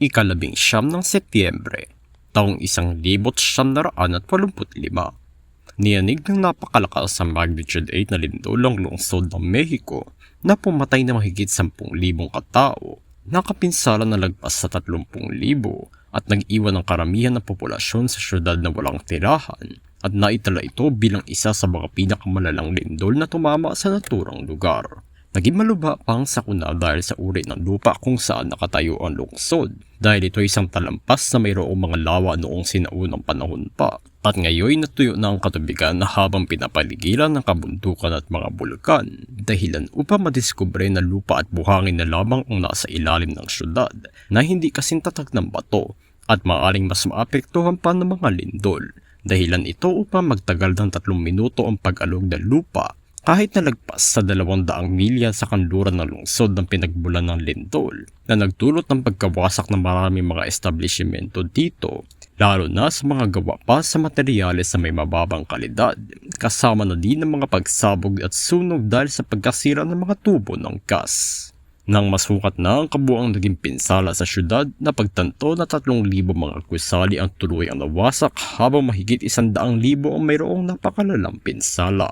ikalabing siyam ng Setyembre, taong isang libot siyam na raan at walumput lima. Niyanig ng napakalakas sa magnitude 8 na lindol ang lungsod ng Mexico na pumatay na mahigit 10,000 katao, nakapinsala na lagpas sa 30,000 at nag-iwan ng karamihan ng populasyon sa syudad na walang tirahan at naitala ito bilang isa sa mga pinakamalalang lindol na tumama sa naturang lugar. Naging malubha pa ang sakuna dahil sa uri ng lupa kung saan nakatayo ang lungsod dahil ito ay isang talampas na mayroong mga lawa noong sinaunang panahon pa. At ngayon natuyo na ang katubigan na habang pinapaligiran ng kabundukan at mga bulkan dahilan upang madiskubre na lupa at buhangin na lamang ang nasa ilalim ng syudad na hindi kasing tatag ng bato at maaring mas maapektuhan pa ng mga lindol. Dahilan ito upang magtagal ng tatlong minuto ang pag-alog ng lupa kahit nalagpas sa dalawang daang milya sa kanluran ng lungsod ng pinagbulan ng lindol na nagdulot ng pagkawasak ng maraming mga establishmento dito, lalo na sa mga gawa pa sa materyales na may mababang kalidad, kasama na din ng mga pagsabog at sunog dahil sa pagkasira ng mga tubo ng gas. Nang masukat na ang kabuang naging pinsala sa syudad na pagtanto na 3,000 mga kusali ang tuloy ang nawasak habang mahigit 100,000 ang mayroong napakalalang pinsala.